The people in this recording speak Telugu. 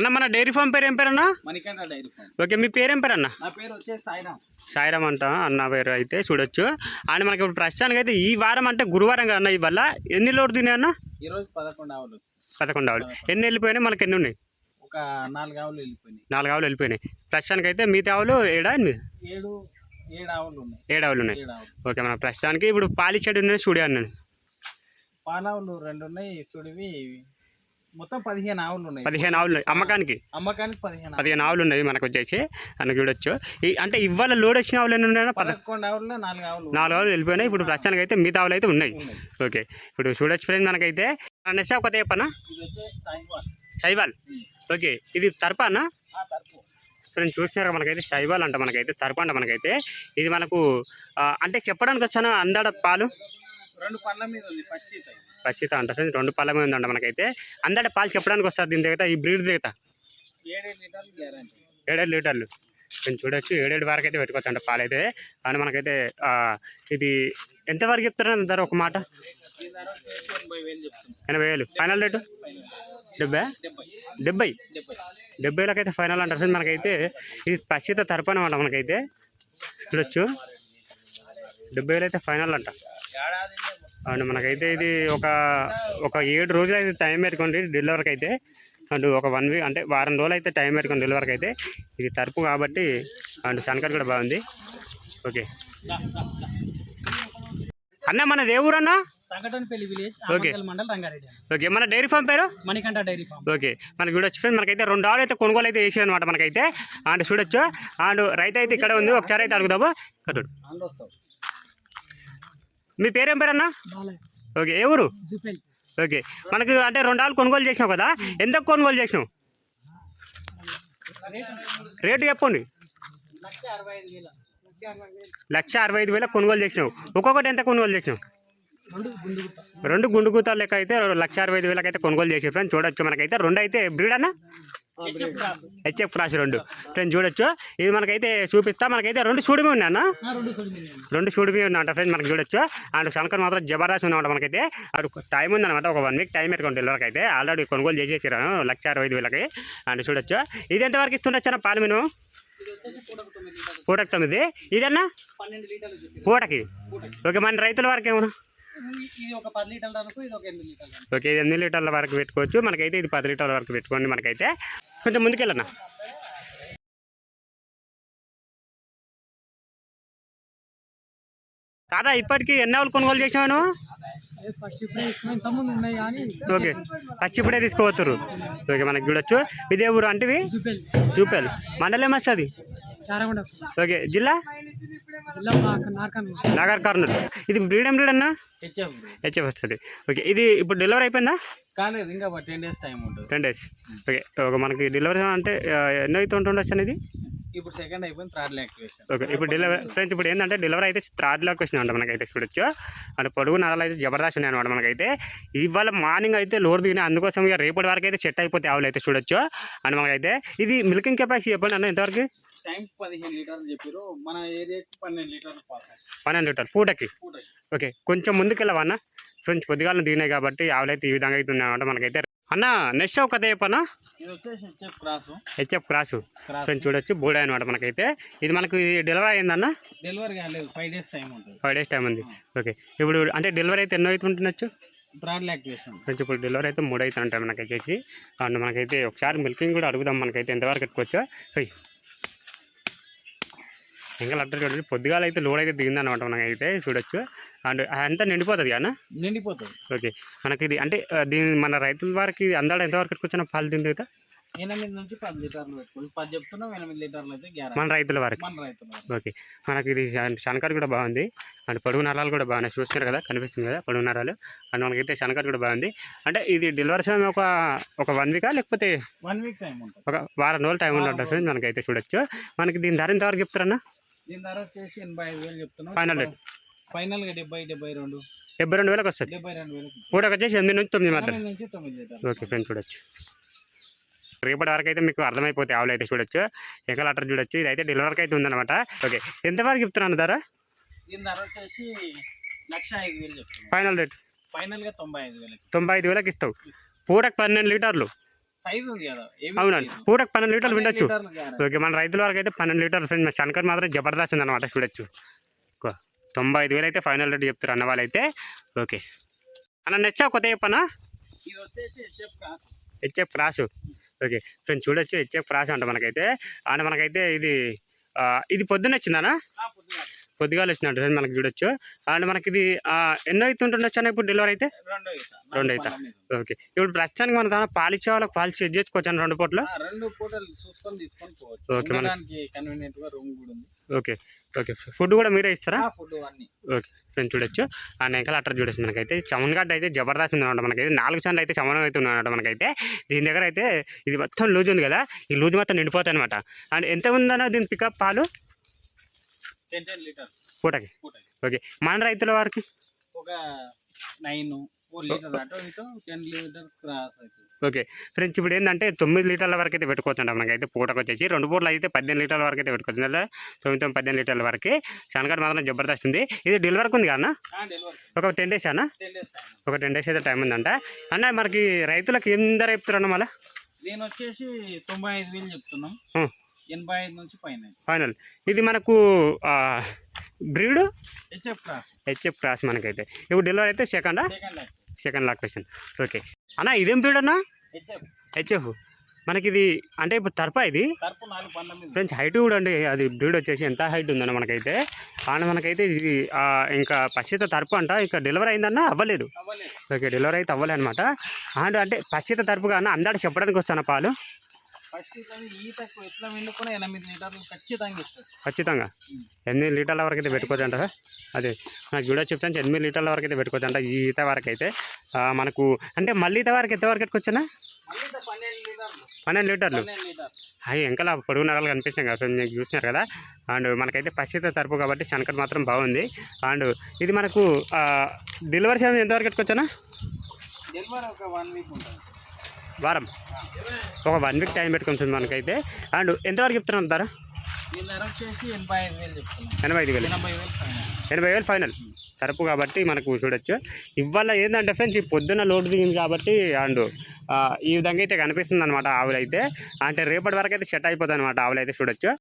అన్న మన డైరీ ఫామ్ పేరు ఏం పేరు అన్న మణికంఠ డైరీ ఫామ్. ఓకే మీ పేరు ఏం పేరు అన్న నా పేరు వచ్చేసి సాయిరామ్ సాయిరామ్ అంట అన్న పేరు అయితే చూడొచ్చు. అండ్ మనకి ఇప్పుడు ప్రస్తుతానికి అయితే ఈ వారం అంటే గురువారం కదా అన్న ఇవల్ల ఎన్ని లోటు తినాయి అన్న? ఈరోజు పదకొండు ఆవులు పదకొండు ఆవులు. ఎన్ని వెళ్ళిపోయినాయి? మనకి ఎన్ని ఉన్నాయి? ఒక నాలుగు ఆవులు వెళ్ళిపోయినాయి. నాలుగు ఆవులు వెళ్ళిపోయినాయి. ప్రస్తుతానికి అయితే మిగతా ఆవులు ఏడా ఎనిమిది? ఏడు ఏడు ఆవులు ఉన్నాయి. ఏడు ఆవులు ఉన్నాయి. ఏడు ఆవులు. ఓకే మన ప్రస్తుతానికి ఇప్పుడు పాలిచ్చేటి ఉన్నాయి స్టూడియో అన్నాను పాలావులు రెండు ఉన్నాయి సుడివి మొత్తం పదిహేను ఆవులు ఉన్నాయి. పదిహేను ఆవులు ఉన్నాయి. అమ్మకానికి? అమ్మకానికి పదిహేను ఆవులు. పదిహేను ఆవులు ఉన్నాయి మనకు వచ్చేసి అని చూడొచ్చు. ఈ అంటే ఇవాళ లోడ్ వచ్చిన ఆవులు ఎన్ని ఉన్నాయో పద పదకొండు ఆవుల్లో నాలుగు ఆవులు నాలుగు ఆవులు వెళ్ళిపోయినాయి. ఇప్పుడు ప్రస్తుతానికి అయితే మిగతా ఆవులు అయితే ఉన్నాయి. ఓకే. ఇప్పుడు చూడొచ్చు ఫ్రెండ్ మనకైతే. నెక్స్ట్ ఒక చెప్పనా. శైవాల్ ఉమ్. ఓకే. ఇది తరపా అన్న? ఆ తరపు. ఫ్రెండ్ చూసినారు మనకైతే శైవాల్ అంట మనకైతే తరప అంట మనకైతే. ఇది మనకు అంటే చెప్పడానికి వచ్చాను అందాడ పాలు? రెండు పండ్ల మీద ఉంది ఇది ఖచ్చితంగా అంట ఫ్రెండ్ రెండు పాల మీద ఉందంట మనకైతే. అందాడ పాలు చెప్పడానికి వస్తుంది దీని దగ్గర ఈ బ్రీడ్ దగ్గర. ఏడేడు లీటర్లు గ్యారంటీ. ఏడేడు లీటర్లు. నేను చూడొచ్చు ఏడేడు వరకు అయితే పెట్టుకోవచ్చు అంట పాలు అయితే అని మనకైతే ఇది ఎంతవరకు చెప్తారని ధర ఒక మాట? ఎనభై వేలు ఫైనల్ రేటు డెబ్బై? డెబ్బై. డెబ్బై? డెబ్బై. డెబ్బైలకి అయితే ఫైనల్ అంటారు ఫ్రెండ్ మనకైతే ఇది పచ్చిత తరపు అనమాట మనకైతే. చూడొచ్చు. డెబ్బై వేలు అయితే ఫైనల్ అంట. అండ్ మనకైతే ఇది ఒక ఒక ఏడు రోజులు అయితే టైం పెట్టుకోండి డెలివరీకి అయితే అండ్ ఒక వన్ వీక్ అంటే వారం రోజులు అయితే టైం పెట్టుకోండి డెలివరీకి అయితే ఇది తరపు కాబట్టి అండ్ శనకర్ కూడా బాగుంది. ఓకే. అన్న మన విలేజ్ మండల్ రంగారెడ్డి అన్న. ఓకే మన డైరీ ఫామ్ పేరు? Manikanta dairy farm. ఓకే. మనకి చూడొచ్చు ఫ్రెండ్ మనకైతే రెండు ఆవులు అయితే కొనుగోలు అయితే చేసారు అనమాట మనకైతే. అండ్ చూడొచ్చు. అండ్ రైతు అయితే ఇక్కడ ఉంది. ఒకసారి అయితే అడుగుదాము. ఇక్కడ మీ పేరేం పేరు అన్న ఓకే ఏ ఊరు? ఓకే మనకి అంటే రెండు ఆవులు కొనుగోలు చేసినావు కదా ఎంత కొనుగోలు చేసినావు? రేటు చెప్పండి. లక్ష అరవై ఐదు వేల కొనుగోలు చేసినావు. ఒక్కొక్కటి ఎంత కొనుగోలు చేసినావు? రెండు గుండు గుట్ట రెండు గుండు కూతాలు లెక్క అయితే లక్ష అరవై ఐదు వేలకి అయితే కొనుగోలు చేసి ఫ్రెండ్ చూడొచ్చు మనకైతే. రెండు అయితే బ్రీడ్ అన్న? హెచ్ఎఫ్ రాసి. రెండు. ఫ్రెండ్ చూడొచ్చు. ఇది మనకైతే చూపిస్తా. మనకైతే రెండు చూడమే ఉన్నాయి అన్న ఆ, రెండు షూడిపి ఉందంట ఫ్రెండ్స్ మనకి చూడొచ్చు. అండ్ శంకర్ మాత్రం జబర్దస్త్ ఉందన్నమాట మనకైతే. అది టైం ఉందన్నమాట. ఒక వన్ వీక్ టైం పెట్టుకోండి డెలివరీకి అయితే ఆల్రెడీ కొనుగోలు చేసేసాను లక్ష అరవై ఐదు వేలకి. అండ్ చూడొచ్చు. ఇది ఎంతవరకు ఇస్తుండొచ్చు అన్న పాలు వచ్చేసి పూటకు తొమ్మిది ఇదన్నా? పూటకి. ఓకే మన రైతుల వరకు ఏమన్నా? ఇది ఒక పది లీటర్ల వరకు ఇది ఒక ఎనిమిది లీటర్లు అనుకో. ఓకే ఇది ఎనిమిది లీటర్ల వరకు పెట్టుకోవచ్చు. మనకైతే ఇది పది లీటర్ల వరకు పెట్టుకోండి మనకైతే. కొంచెం ముందుకెళ్ళన్నా తాత ఇప్పటికి ఎన్ని ఆవులు కొనుగోలు చేసినావు నువ్వు? అదే ఫస్ట్ ఇప్పుడే ఓకే తీసుకోవచ్చు ఓకే మనకి చూడొచ్చు. ఇదే ఊరు అంటే చూపాలి మండలం వస్తుంది చారగొండ. ఓకే జిల్లా? నాగర్ కర్నూలు ఇది బ్రీడ్ ఏం బ్రీడ్ అన్న? హెచ్ఎఫ్. హెచ్ఎఫ్ వస్తుంది. ఓకే ఇది ఇప్పుడు డెలివరీ అయిపోయిందా? కాలేదు ఇంకా టెన్ డేస్ టైం ఉంటుంది. Ten days. ఓకే ఒక మనకి డెలివరీ అంటే ఎన్నో అయితే ఉంటుండొచ్చు అనేది ఇప్పుడు సెకండ్ అయిపోయింది థర్డ్ యాక్టివేషన్ ఓకే ఇప్పుడు డెలివరీ ఫ్రెండ్స్ ఇప్పుడు ఏంటంటే డెలివరీ అయితే థర్డ్లోకి వచ్చినాయి అంట మనకైతే చూడొచ్చు. అంటే పొడుగు నరాలు అయితే జబర్దస్త్ ఉన్నాయి అనమాట మనకైతే. ఇవాళ మార్నింగ్ అయితే లోడ్ దిగినాయి. అందుకోసం ఇక రేపటి వరకు అయితే సెట్ అయిపోతే ఆవులు అయితే చూడొచ్చు. అండ్ మనకైతే ఇది మిల్కింగ్ కెపాసిటీ చెప్పండి అన్న ఎంతవరకు? టైం పదిహేను లీటర్లు చెప్పారు మన ఏరియాకి పన్నెండు లీటర్లు పన్నెండు పూటకి? ఓకే కొంచెం ముందుకెళ్ళవన్న ఫ్రెండ్స్ పొద్దుగాలను దిగినాయి కాబట్టి ఆవులు అయితే ఈ విధంగా అయితే ఉన్నాయన్నమాట మనకైతే. అన్న నెక్స్ట్ ఒక వచ్చేసి హెచ్ఎఫ్ క్రాస్. ఫ్రెండ్స్ చూడొచ్చు బోడే అనమాట మనకైతే. ఇది మనకు డెలివరీ అయిందన్న డెలివరీ కాలేదు ఫైవ్ డేస్ టైం ఉంటుంది. ఫైవ్ డేస్ టైం ఉంది. ఓకే ఇప్పుడు అంటే డెలివరీ అయితే ఎన్నో అయితే యాక్టివేషన్ ఫ్రెండ్స్ ఇప్పుడు డెలివరీ అయితే మూడు అయితే ఉంటాయి మనకి వచ్చేసి అండ్ మనకైతే ఒకసారి మిల్కింగ్ కూడా అడుగుదాం మనకైతే ఎంతవరకు పెట్టుకోవచ్చు ఇంకా లెటర్ చూడండి పొద్దుగాల అయితే లోడ్ అయితే దిగిందన్నమాట మనకైతే చూడొచ్చు. అండ్ అంతా నిండిపోతుంది అన్న? నిండిపోతుంది. ఓకే. మనకి ఇది అంటే దీని మన రైతుల వారికి అందాడ ఎంతవరకు పెట్టుకొచ్చిన పాలు తింది కదా ఎనిమిది నుంచి పది లీటర్లు పెట్టుకోండి. పది చెప్తున్నాం ఎనిమిది లీటర్లు అయితే గ్యారెంటీ. మన రైతుల వారికి? మన రైతులు ఓకే. మనకి ఇది శనకర్ కూడా బాగుంది. అండ్ పొడుగు నరాలు కూడా బాగున్నాయి. చూస్తున్నారు కదా కనిపిస్తుంది కదా పొడుగు నరాలు. అండ్ మనకైతే శనకర్ కూడా బాగుంది. అంటే ఇది డెలివరీ సమయం ఒక ఒక వన్ వీకా లేకపోతే వన్ వీక్ టైం ఉంటుంది. ఒక వారం రోజులు టైం ఉంటుంది మనకైతే చూడొచ్చు. మనకి దీని ధర ఎంతవరకు చెప్తారన్నా? దీని ధర వచ్చేసి ఎనభై ఐదు వేలు చెప్తున్నాం. Final rate. ఫైనల్గా డెబ్బై డెబ్బై రెండు. డెబ్బై రెండు వేలకు వస్తుంది. డెబ్బై రెండు పూటకు వచ్చేసి ఎనిమిది నుంచి తొమ్మిది మధ్య ఎనిమిది నుంచి తొమ్మిది లీటర్లు. ఓకే ఫ్రెండ్స్ చూడొచ్చు. రేపటి వరకు అయితే మీకు అర్థమైపోతాయి ఆవులు అయితే చూడొచ్చు. ఎకల అటర్ చూడొచ్చు. ఇది అయితే డెలివరీకి అయితే ఉందన్నమాట. ఓకే ఎంతవరకు చెప్తున్నాను ధర? దీని ధర వచ్చేసి లక్ష ఐదు వేలు చెప్తున్నాం. ఫైనల్ రేట్ ఫైనల్గా తొంభై ఐదు వేలకి. తొంభై ఐదు వేలకు ఇస్తావు. పూటకు పన్నెండు లీటర్లు. అవునండి? పూటకు పన్నెండు లీటర్లు విండొచ్చు. ఓకే మన రైతుల వరకు అయితే పన్నెండు లీటర్లు ఫ్రెండ్ శనకర్ మాత్రం జబర్దస్త్ ఉందన్నమాట చూడొచ్చు. తొంభై ఐదు వేలు అయితే ఫైనల్ రేట్ చెప్తారు అన్న వాళ్ళైతే ఓకే. అన్న నెచ్చా కొత్త చెప్పనా హెచ్ఎఫ్ క్రాస్. ఓకే ఫ్రెండ్స్ చూడొచ్చు హెచ్ఎఫ్ క్రాస్ అంట మనకైతే. అండ్ మనకైతే ఇది ఇది పొద్దున్న వచ్చిందనా పొద్దుగాల. పొద్దుగాల వచ్చినట్టు మనకి చూడొచ్చు. అండ్ మనకి ఇది ఎన్నో అయితే ఉంటుండొచ్చు అన్న ఇప్పుడు డెలివరీ అయితే? రెండో ఉంది. ఓకే. ఇప్పుడు ప్రస్తుతానికి మన దాని పాలిచ్చే వాళ్ళకి పాలు చెక్ చేసుకోవచ్చు అన్న రెండు పూటలు? రెండు పూటలు చూసుకొని తీసుకొని పోవచ్చు. ఓకే, మన- ఉండడానికి కన్వీనియంట్గా రూమ్ కూడా ఉంది. ఓకే. ఓకే. ఫుడ్ కూడా మీరే ఇస్తారా? ఫుడ్ అన్ని. ఓకే. ఫ్రెండ్స్ చూడొచ్చు. ఆ నెంకల అట్టర్ చూడొచ్చు మనకైతే. చమన్ గడ్డ అయితే జబర్దస్త్ ఉందన్నమాట మనకైతే. నాలుగు సార్లు అయితే చమనం అయితే ఉందన్నమాట మనకైతే. దీని దగ్గర అయితే ఇది మొత్తం లూజ్ ఉంది కదా. ఈ లూజ్ మొత్తం నిండిపోతాయి అనమాట అండ్ ఎంత ఉందన్న దీని పికప్ పాలు? టెన్ టెన్ లీటర్ పూటకి? ఓకే. మన రైతుల వారికి? ఒక నైన్ ఓకే. ఫ్రెండ్స్ ఇప్పుడు ఏంటంటే తొమ్మిది లీటర్ల వరకు అయితే పెట్టుకోవచ్చు అంట మనకైతే పూటకు వచ్చేసి. రెండు పూటలు అయితే పద్దెనిమిది లీటర్ల వరకు అయితే పెట్టుకోవచ్చు. తొమ్మిది తొమ్మిది పద్దెనిమిది లీటర్ల వరకు. శనగడ్ మాత్రం జబర్దస్త్ ఉంది. ఇది డెలివరీకి ఉంది కదా డెలివరీ ఒక టెన్ డేస్ అన్న? ఒక టెన్ డేస్ అయితే టైం ఉందంట. అన్న మనకి రైతులకు ఏం ధర చెప్తారన్న మళ్ళీ? దీని వచ్చేసి తొంభై ఐదు వేలు చెప్తున్నాం. ఎనభై ఐదు నుంచి పైన ఫైనల్. ఇది మనకు breed? HF cross. HF cross మనకైతే. ఇప్పుడు డెలివరీ అయితే సెకండా? Second location okay. అన్న ఇదేం బ్రీడ్ అన్న? హెచ్ఎఫ్. హెచ్ఎఫ్. మనకి ఇది అంటే ఇప్పుడు తర్పా ఇది? తరపు ఫ్రెండ్స్ హైట్ కూడా అండి అది బ్రీడ్ వచ్చేసి ఎంత హైట్ ఉందన్న మనకైతే. అండ్ మనకైతే ఇది ఇంకా పచ్చిత తరపు అంట. ఇంకా డెలివరీ అయిందన్న అవ్వలేదు. అవ్వలేదు. ఓకే డెలివరీ అయితే అవ్వలే అనమాట అండ్ అంటే పచ్చిత తరపుగా అన్న అందాడు చెప్పడానికి వచ్చాను పాలు? ఎట్లా ఎనిమిది లీటర్లు ఖచ్చితంగా ఇస్తుంది ఖచ్చితంగా? ఎనిమిది లీటర్ల వరకు అయితే పెట్టుకోవచ్చు అంట అదే నాకు కూడా చెప్తాను ఎనిమిది లీటర్ల వరకు అయితే పెట్టుకోవచ్చు అంట ఈ ఈత వరకు అయితే. మనకు అంటే మళ్ళీ ఈత వరకు ఎంత వరకు పెట్టుకోవచ్చునా పన్నెండు లీటర్లు. అవి ఎంకలా పొడుగు నరాలు కనిపించాయి కదా మీకు చూసినారు కదా. అండ్ మనకైతే పచ్చిత తరపు కాబట్టి శనకట్ మాత్రం బాగుంది. అండ్ ఇది మనకు డెలివరీ సమయం ఎంతవరకు పెట్టుకోవచ్చునా డెలివరీ ఒక వన్ వీక్ ఉంటుంది. వారం. ఒక వన్ వీక్ టైం పెట్టుకుంటుంది మనకైతే. అండ్ ఎంతవరకు చెప్తున్నాను ధర? వచ్చేసి ఎనభై ఐదు వేలు ఎనభై వేలు. ఫైనల్. తరపు కాబట్టి మనకు చూడొచ్చు. ఇవాళ ఏంటంటే ఫ్రెండ్స్ ఈ పొద్దున్న లోటు దిగింది కాబట్టి అండ్ ఈ విధంగా అయితే కనిపిస్తుంది అనమాట ఆవులు అయితే అంటే రేపటి వరకు అయితే సెట్ అయిపోతుంది అనమాట ఆవులు అయితే చూడొచ్చు.